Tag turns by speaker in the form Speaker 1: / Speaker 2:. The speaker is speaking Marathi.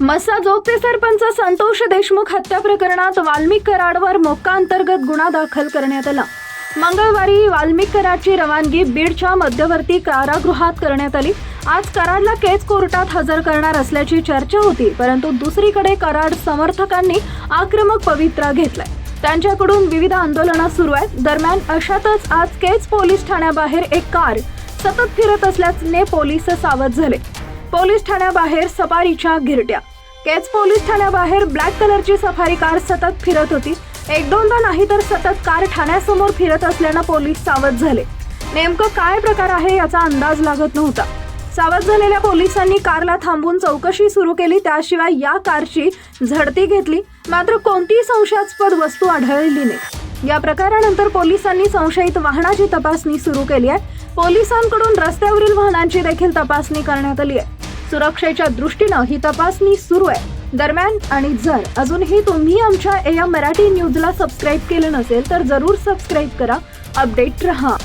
Speaker 1: मसाजोगचे सरपंच संतोष देशमुख हत्या प्रकरणात वाल्मिक कराडवर मोक्का अंतर्गत गुन्हा दाखल करण्यात आला. मंगळवारी वाल्मिक कराडची रवानगी बीडच्या मध्यवर्ती कारागृहात करण्यात आली. आज कराडला केस कोर्टात हजर करणार असल्याची चर्चा होती परंतु दुसरीकडे कराड समर्थकांनी आक्रमक पवित्रा घेतलाय. त्यांच्याकडून विविध आंदोलनं सुरू आहेत. दरम्यान अशातच आज केज पोलीस ठाण्याबाहेर एक कार सतत फिरत असल्याने पोलीस सावध झाले. पोलीस ठाण्याबाहेर सफारीच्या गिरट्या. केज पोलीस ठाण्याबाहेर ब्लॅक कलरची सफारी कार सतत फिरत होती. एक दोनदा नाही तर सतत कार ठाण्यासमोर फिरत असल्यानं पोलीस सावध झाले. नेमकं काय प्रकार आहे याचा अंदाज लागत नव्हता. सावध झालेल्या पोलिसांनी कारला थांबून चौकशी सुरू केली त्याशिवाय या कारची झडती घेतली. मात्र कोणतीही संशयास्पद वस्तू आढळली नाही. या प्रकारानंतर पोलिसांनी संशयित वाहनाची तपासणी सुरू केली आहे. पोलिसांकडून रस्त्यावरील वाहनांची देखील तपासणी करण्यात आली आहे. सुरक्षेच्या दृष्टीनं ही तपासणी सुरू आहे. दरम्यान आणि जर अजूनही तुम्ही आमच्या या मराठी न्यूजला सबस्क्राईब केलं नसेल तर जरूर सबस्क्राईब करा. अपडेट रहा.